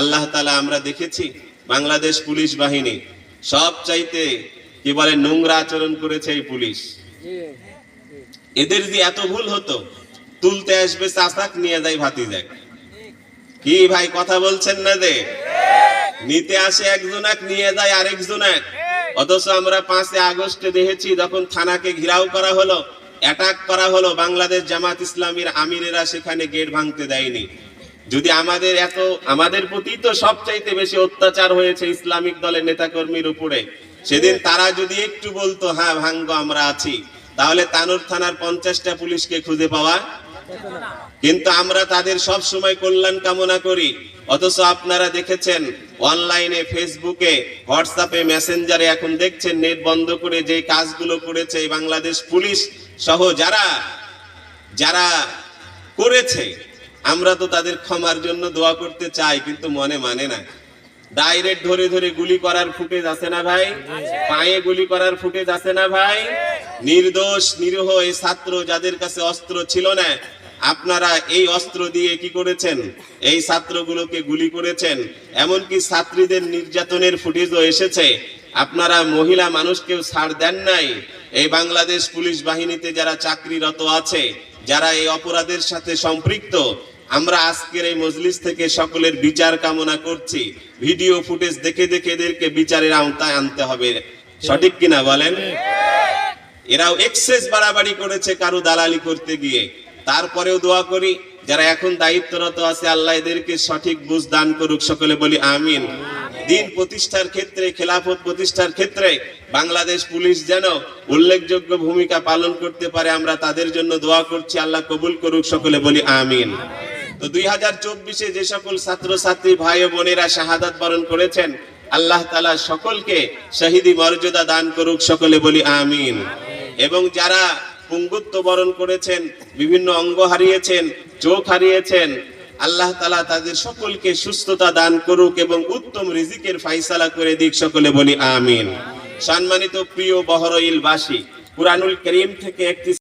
আল্লাহ তালা আমরা দেখেছি, বাংলাদেশ পুলিশ বাহিনী সব চাইতে, কি বলে, নোংরা আচরণ করেছে এই পুলিশ। এদের যে এত ভুল হতো, তুলতে আসবে চাষাক নিয়ে যায় ভাতি যায় কি ভাই, কথা বলছেন না দে নিতে আসে একজন এক নিয়ে যায় আরেকজন এক অথচ আমরা পাঁচে আগস্টে দেখেছি, যখন থানাকে ঘিরাও করা হলো অ্যাটাক করা হলো, বাংলাদেশ জামাত ইসলামীর আমিরেরা সেখানে গেট ভাঙতে দেয়নি। যদি আমাদের এত, আমাদের প্রতি তো সবচাইতে বেশি অত্যাচার হয়েছে ইসলামিক দলের নেতাকর্মীর উপরে। সেদিন তারা যদি একটু বলতো হ্যাঁ ভাঙ্গ, আমরা আছি। তাহলে তানুর থানার পঞ্চাশটা পুলিশকে খুঁজে পাওয়া কিন্তু আমরা তাদের সব সময় কল্যাণ কামনা করি। অথচ আপনারা দেখেছেন, অনলাইনে, ফেসবুকে, হোয়াটসঅ্যাপে, মেসেঞ্জারে এখন দেখছেন, নেট বন্ধ করে যে কাজগুলো করেছে বাংলাদেশ পুলিশ সহ যারা যারা করেছে আমরা তো তাদের ক্ষমার জন্য দোয়া করতে চাই, কিন্তু মনে মানে না। ডাইরেক্ট ধরে ধরে গুলি করার ফুটেজ আছে না ভাই? পায়ে গুলি করার ফুটেজ আছে না ভাই? নির্দোষ, নিরীহ এই ছাত্র যাদের কাছে অস্ত্র ছিল না, আপনারা এই অস্ত্র দিয়ে কি করেছেন? এই ছাত্রগুলোকে গুলি করেছেন। এমনকি ছাত্রীদের নির্যাতনের ফুটেজও এসেছে। আপনারা মহিলা মানুষকেও ছাড় দেন নাই। এই বাংলাদেশ পুলিশ বাহিনীতে যারা চাকরিরত আছে, যারা এই অপরাধের সাথে সম্পৃক্ত আমরা আজকের এই মজলিস থেকে সকলের বিচার কামনা করছি। ভিডিও ফুটেজ দেখে দেখে এদেরকে বিচারের আওতায় আনতে হবে। সঠিক কিনা বলেন? এরাও এক্সেস বাড়াবাড়ি করেছে কারও দালালি করতে গিয়ে। তারপরেও দোয়া করি, যারা এখন দায়িত্বরত আছে, আল্লাহ এদেরকে সঠিক বুঝ দান করুক, সকলে বলি আমিন। দিন প্রতিষ্ঠার ক্ষেত্রে, খেলাফত প্রতিষ্ঠার ক্ষেত্রে বাংলাদেশ পুলিশ যেন উল্লেখযোগ্য ভূমিকা পালন করতে পারে, আমরা তাদের জন্য দোয়া করছি, আল্লাহ কবুল করুক, সকলে বলি আমিন। তো দুই হাজার চব্বিশে যে সকল ছাত্রছাত্রী ভাই বোনেরা শাহাদাত বরণ করেছেন, আল্লাহ তালা সকলকে শহীদি মর্যাদা দান করুক, সকলে বলি আমিন। এবং যারা পুঙ্গুত্ব বরণ করেছেন, বিভিন্ন অঙ্গ হারিয়েছেন, চোখ হারিয়েছেন, আল্লাহ তালা তাদের সকলকে সুস্থতা দান করুক এবং উত্তম রিজিকের ফাইসালা করে দিক, সকলে বলি আমিন। সম্মানিত প্রিয় বহরইল বাসী কুরআনুল করিম থেকে একটি